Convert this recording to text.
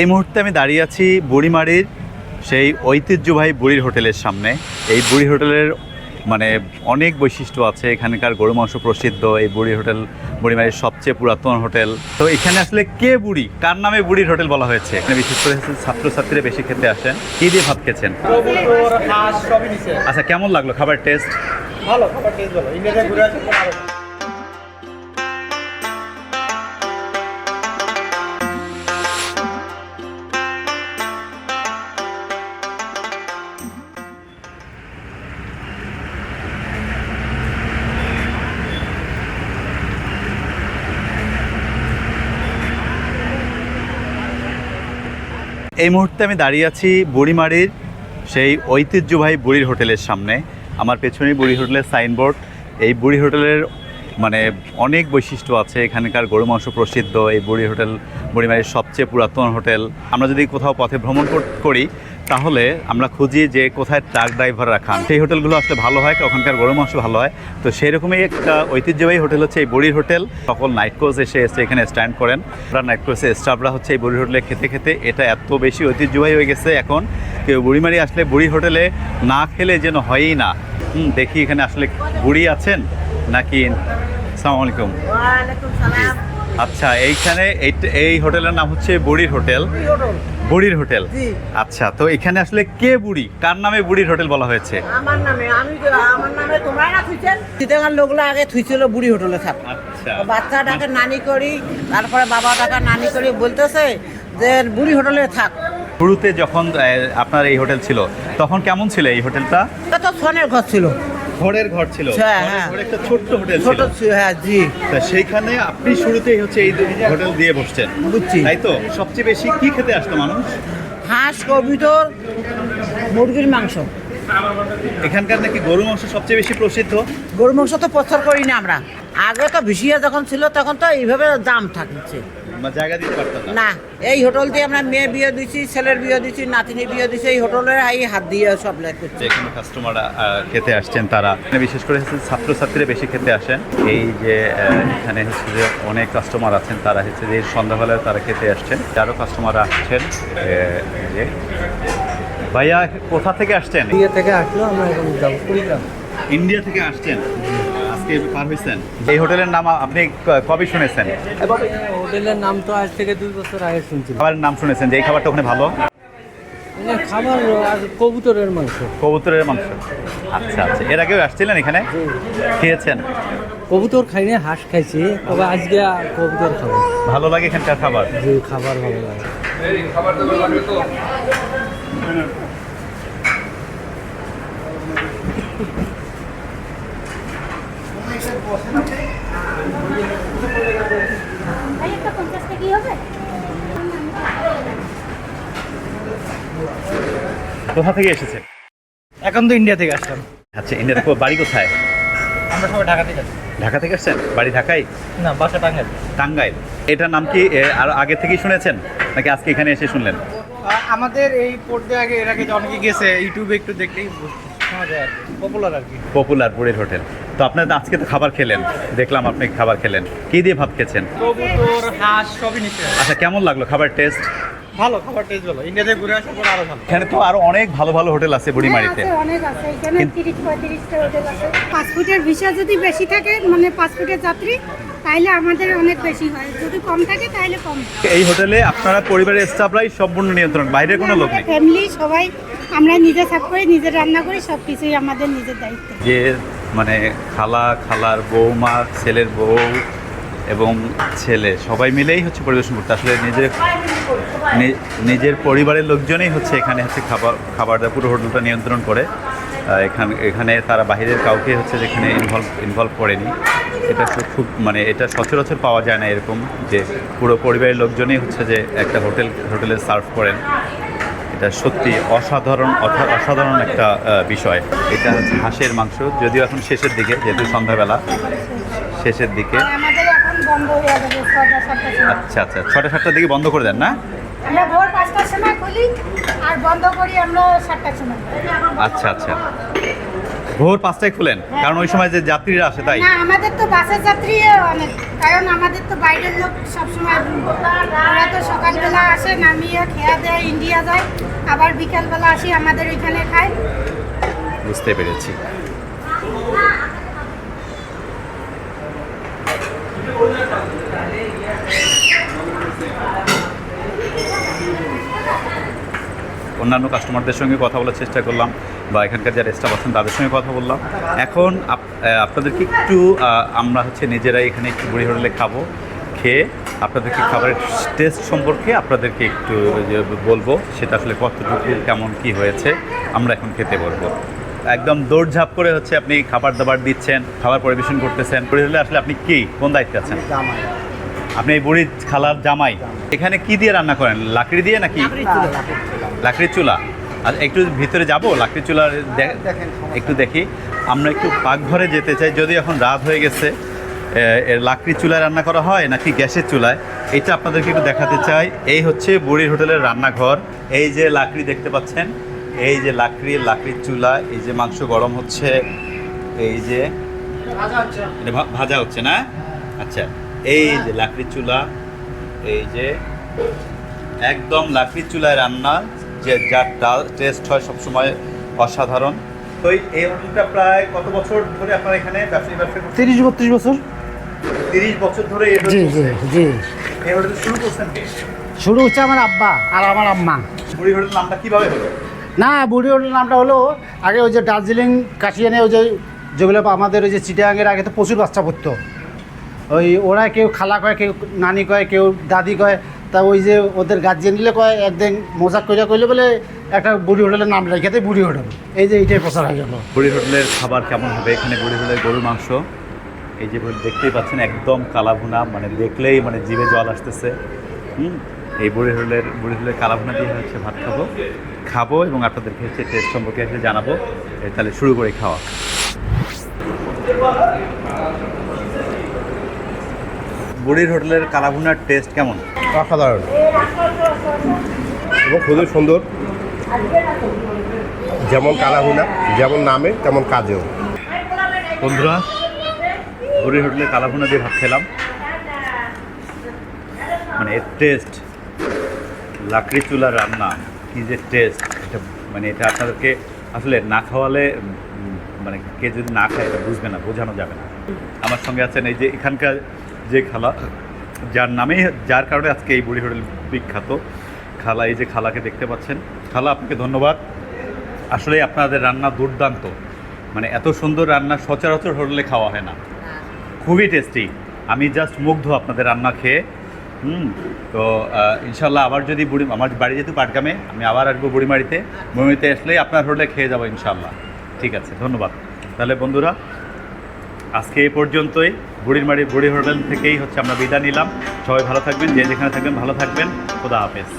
এই মুহূর্তে আমি দাঁড়িয়ে আছি বুড়িমারির সেই ঐতিহ্যবাহী বুড়ির হোটেলের সামনে। এই বুড়ি হোটেলের মানে অনেক বৈশিষ্ট্য আছে এখানকার গরু মাংস প্রসিদ্ধ এই বুড়ি হোটেল বুড়িমারির সবচেয়ে পুরাতন হোটেল। তো এখানে আসলে কে বুড়ি? কার নামে বুড়ির হোটেল বলা হয়েছে? এখানে বিশেষ করে ছাত্রছাত্রীরা বেশি খেতে আসেন। কি দিয়ে ভাত খেয়েছেন? আচ্ছা কেমন লাগল? খাবার টেস্ট ভালো খাবার টেস্ট ভালো। এই মুহূর্তে আমি দাঁড়িয়ে আছি বুড়িমারির সেই ঐতিহ্যবাহী বুড়ির হোটেলের সামনে। আমার পেছনেই বুড়ি হোটেলের সাইনবোর্ড। এই বুড়ি হোটেলের মানে অনেক বৈশিষ্ট্য আছে। এখানকার গরু মাংস প্রসিদ্ধ। এই বুড়ি হোটেল, বুড়িমারির সবচেয়ে পুরাতন হোটেল। আমরা যদি কোথাও পথে ভ্রমণ করি তাহলে আমরা খুঁজি যে কোথায় ট্রাক ড্রাইভার রাখান সেই হোটেলগুলো আসলে ভালো হয় ওখানকার গরু মাংস ভালো হয়। তো সেই রকমই একটা ঐতিহ্যবাহী হোটেল হচ্ছে এই বড়ির হোটেল। সকল নাইট কোচ এসে এসে এখানে স্ট্যান্ড করেন। আমরা নাইট কোচের স্টাফরা হচ্ছে এই বুড়ি হোটেলে খেতে খেতে এটা এত বেশি ঐতিহ্যবাহী হয়ে গেছে এখন কেউ বুড়িমারি আসলে বুড়ি হোটেলে না খেলে যেন হয়ই না। হুম দেখি এখানে আসলে বুড়ি আছেন নাকি সালাম আলাইকুম। ওয়ালাইকুম আচ্ছা এইখানে এই- এই হোটেলের নাম হচ্ছে বুড়ির হোটেল। বুড়ির হোটেল? আচ্ছা তো এখানে আসলে কে বুড়ি? কার নামে বুড়ির হোটেল বলা হয়েছে? আমার নামে আমি আমার নামে তোমরা না থুইছেন? চিটাগার লোকগুলো আগে থুইছিল বুড়ি হোটেলে থাক। আচ্ছা। বাচ্চাটাকে নানি করি তারপরে বাবাটাকে নানি করি বলতেছে যে বুড়ি হোটেলে থাক। শুরুতে যখন আপনার এই হোটেল ছিল তখন কেমন ছিল এই হোটেলটা? তো সোনের ঘর ছিল। ঘরের ঘর ছিল। হ্যাঁ, হ্যাঁ। ঘরে একটা ছোট্ট হোটেল ছোট হ্যাঁ জি। তা সেইখানে আপনি শুরুতেই হচ্ছে এই হোটেল দিয়ে বসছেন। বুঝছি। তাই তো? সবচেয়ে বেশি কি খেতে আসতো মানুষ? হাঁস কবিতর মুরগির মাংস। এখানকার নাকি গরু মাংস সবচেয়ে বেশি প্রসিদ্ধ? গরু মাংস তো পছন্দ করি না আমরা। আগে তো ভিসিয়া যখন ছিল তখন তো এইভাবে দাম থাকছে। জায়গা দিতে পারতাম না। না এই হোটেল দিয়ে আমরা মেয়ে বিয়ে দিছি ছেলের বিয়ে দিছি নাতিনি বিয়ে দিছি এই হোটেলের এই হাত দিয়ে সব লেখ করছে। যেখানে কাস্টমাররা খেতে আসছেন তারা। এখানে বিশেষ করে হচ্ছে ছাত্রছাত্রীরা বেশি খেতে আসেন। এই যে এখানে হচ্ছে যে অনেক কাস্টমার আছেন তারা হচ্ছে যে সন্ধ্যাবেলায় তারা খেতে আসছেন। আরও কাস্টমার আসছেন। যে। ভাইয়া কোথা থেকে আসছেন? ইন্ডিয়া থেকে আসলো আমরা এখন যাব কুড়িগ্রাম ইন্ডিয়া থেকে আসছেন? আজকে পার হয়েছেন? এই হোটেলের নাম আপনি ক- কবে শুনেছেন? হোটেলের নাম তো আজ থেকে দুই বছর আগে শুনছিলাম খাবারের নাম শুনেছেন যে এই খাবারটা ওখানে ভালো? খাবার আর কবুতরের মাংস। কবুতরের মাংস। আচ্ছা আচ্ছা। এর আগেও আসছিলেন এখানে? খেয়েছেন? কবুতর খাইনি হাঁস খাইছি তবে আজকে কবুতর খাব ভালো লাগে এখানকার খাবার? খাবার ভালো লাগে ভাই একটা পঞ্চাশ টাকাই হবে কোথা থেকে এসেছেন? এখন তো ইন্ডিয়া থেকে আসলাম। আচ্ছা ইন্ডিয়াতে কো- বাড়ি কোথায়? আমরা সবাই ঢাকা থেকে আসছি ঢাকা থেকে আসছেন? বাড়ি ঢাকায়? না বাসা টাঙ্গাইল। টাঙ্গাইল। এটার নাম কি আর আগে থেকেই শুনেছেন? নাকি আজকে এখানে এসে শুনলেন? আমাদের এই পড়তে আগে এর আগে অনেকে গেছে ইউটিউবে একটু দেখলেই পপুলার আর কি। পপুলার বুড়ির হোটেল। তো আপনার আজকে তো খাবার খেলেন। দেখলাম আপনি খাবার খেলেন। কি দিয়ে ভাত খেয়েছেন? হাঁস সবই আচ্ছা কেমন লাগল খাবার টেস্ট? ভালো খাবার টেস্ট ভালো। ইন্ডিয়াতে ঘুরে আসার পর আরও ভালো। এখানে তো আরও অনেক ভালো ভালো হোটেল আছে বুড়িমারিতে হ্যাঁ, অনেক আছে। এখানে কিন্তু- তিরিশ পঁয়ত্রিশটা হোটেল আছে। পাসপোর্টের ভিসা যদি বেশি থাকে মানে পাসপোর্টের যাত্রী তাহলে আমাদের অনেক বেশি হয়। যদি কম থাকে তাহলে কম। এই হোটেলে আপনারা পরিবারের স্টাফরাই সম্পূর্ণ নিয়ন্ত্রণ বাইরের কোনো লোক নেই। ফ্যামিলি সবাই আমরা নিজে সাফ করি নিজে রান্না করি সব কিছুই আমাদের নিজের দায়িত্ব। যে মানে খালা খালার বৌমা ছেলের বউ এবং ছেলে, সবাই মিলেই হচ্ছে পরিবেশন করতে। আসলে নিজের নিজের পরিবারের লোকজনই হচ্ছে এখানে হচ্ছে খাবার খাবার দাবার পুরো হোটেলটা নিয়ন্ত্রণ করে। এখানে এখানে তারা বাইরের কাউকে হচ্ছে যেখানে ইনভলভ ইনভলভ করেনি। এটা খুব- মানে এটা সচরাচর পাওয়া যায় না এরকম যে পুরো পরিবারের লোকজনই হচ্ছে যে একটা হোটেল হোটেলে সার্ভ করেন। এটা সত্যি অসাধারণ অসাধারণ একটা বিষয়। এটা হচ্ছে হাঁসের মাংস। যদিও এখন শেষের দিকে, যেহেতু সন্ধ্যাবেলা, শেষের দিকে। বন্ধ হয়ে যাবে ছটা সাতটার সময়। আচ্ছা আচ্ছা ছটা সাতটার দিকে বন্ধ করে দেন না? আমরা ভোর পাঁচটার সময় খুলি আর বন্ধ করি আমরা সাতটার সময়। আচ্ছা আচ্ছা। ভোর পাঁচটায় খুলেন কারণ ওই সময় যে যাত্রীরা আসে তাই? না আমাদের তো বাসের যাত্রী অনেক কারণ আমাদের তো বাইরের লোক সবসময় ওরা তো সকালবেলা আসে নামিয়ে খেয়া দেয় ইন্ডিয়া যায়। আবার বিকালবেলা আসি আমাদের ওইখানে খায়। বুঝতে পেরেছি। অন্যান্য কাস্টমারদের সঙ্গে কথা বলার চেষ্টা করলাম বা এখানকার যারা স্টাফ আছেন তাদের সঙ্গে কথা বললাম। এখন আপনাদেরকে একটু আমরা হচ্ছে নিজেরাই এখানে একটু বুড়ি হোটেলে খাব খেয়ে আপনাদেরকে খাবারের টেস্ট সম্পর্কে আপনাদেরকে একটু যে বলব সেটা আসলে কতটুকু কেমন কি হয়েছে আমরা এখন খেতে বলব। একদম দৌড়ঝাঁপ করে হচ্ছে আপনি খাবার দাবার দিচ্ছেন খাবার পরিবেশন করতেছেন। বুড়ি হোটেলে আসলে আপনি কি? কোন দায়িত্বে আছেন? আপনি এই বুড়ি খালার জামাই। এখানে কি দিয়ে রান্না করেন? লাকড়ি দিয়ে নাকি? লাকড়ির চুলা। আর একটু ভিতরে যাব লাকড়ির চুলার একটু দেখি। আমরা একটু পাকঘরে যেতে চাই যদি এখন রাত হয়ে গেছে। এর লাকড়ির চুলায় রান্না করা হয় নাকি গ্যাসের চুলায়? এটা আপনাদেরকে একটু দেখাতে চাই। এই হচ্ছে বুড়ির হোটেলের রান্নাঘর। এই যে লাকড়ি দেখতে পাচ্ছেন এই যে লাকড়ি লাকড়ির চুলা এই যে মাংস গরম হচ্ছে এই যে ভাজা হচ্ছে না? আচ্ছা এই যে লাকড়ির চুলা এই যে একদম লাকড়ির চুলায় রান্না যে যার ডাল টেস্ট হয় সবসময় অসাধারণ। তো এই- এই হোটেলটা প্রায় কত বছর ধরে আপনারা এখানে ব্যবসায়ী ব্যবসা করছেন? তিরিশ বত্রিশ বছর। তিরিশ বছর ধরে এই জি জি জি। এই হোটেল শুরু করছেন শুরু হচ্ছে আমার আব্বা আর আমার আম্মা। বুড়ি হোটেল নামটা কীভাবে হলো? না বুড়ি হোটেল নামটা হলো আগে ওই যে দার্জিলিং কাশিয়ানে ওই যে যেগুলো আমাদের ওই যে চিটাগাঙের আগে তো প্রচুর বাচ্চা পড়তো। ওই ওরা কেউ খালা কয় কেউ নানি কয় কেউ দাদি কয় তা ওই যে ওদের গার্জিয়ানগুলো কয়, একদিন মজাক কইরা কইলে বলে, একটা বুড়ি হোটেলের নাম রেখেতে বুড়ি হোটেল। এই যে এইটাই প্রচার হয়ে গেল। বুড়ি হোটেলের খাবার কেমন হবে? এখানে বুড়ি হোটেলের গরুর মাংস। এই যে দেখতেই পাচ্ছেন, একদম কালাভুনা মানে দেখলেই মানে জিভে জল আসতেছে। হুম? এই বুড়ি হোটেলের বুড়ি হোটেলের কালাভুনা দিয়ে হচ্ছে ভাত খাব। খাব এবং আপনাদেরকে হচ্ছে টেস্ট সম্পর্কে এসে জানাব। তাহলে শুরু করে খাওয়া। বুড়ির হোটেলের কালাভুনার টেস্ট কেমন? অসাধারণ। এবং খুবই সুন্দর। যেমন কালাহুনা, যেমন নামে, তেমন কাজেও। বন্ধুরা বুড়ির হোটেলে কালাভুনা দিয়ে ভাত খেলাম। মানে এর টেস্ট লাকড়ি চুলার রান্না, কি যে টেস্ট এটা মানে এটা আপনাদেরকে আসলে না খাওয়ালে মানে কে যদি না খায়, এটা বুঝবে না, বোঝানো যাবে না। আমার সঙ্গে আছেন এই যে এখানকার যে খালা যার নামেই, যার কারণে আজকে এই বুড়ি হোটেল বিখ্যাত। খালা, এই যে খালাকে দেখতে পাচ্ছেন। খালা, আপনাকে ধন্যবাদ। আসলে আপনাদের রান্না দুর্দান্ত। মানে এত সুন্দর রান্না সচরাচর হোটেলে খাওয়া হয় না। খুবই টেস্টি। আমি জাস্ট মুগ্ধ আপনাদের রান্না খেয়ে। হুম, তো ইনশাল্লাহ আবার যদি বুড়ি, আমার বাড়ি যেহেতু পাটগ্রামে, আমি আবার আসব বুড়িমারিতে। বুড়িমারিতে আসলেই আপনার হোটেলে খেয়ে যাব ইনশাল্লাহ ঠিক আছে, ধন্যবাদ। তাহলে বন্ধুরা, আজকে এই পর্যন্তই। বুড়ির মারি বুড়ি হোটেল থেকেই হচ্ছে আমরা বিদায় নিলাম। সবাই ভালো থাকবেন, যে যেখানে থাকবেন ভালো থাকবেন। খোদা হাফেজ।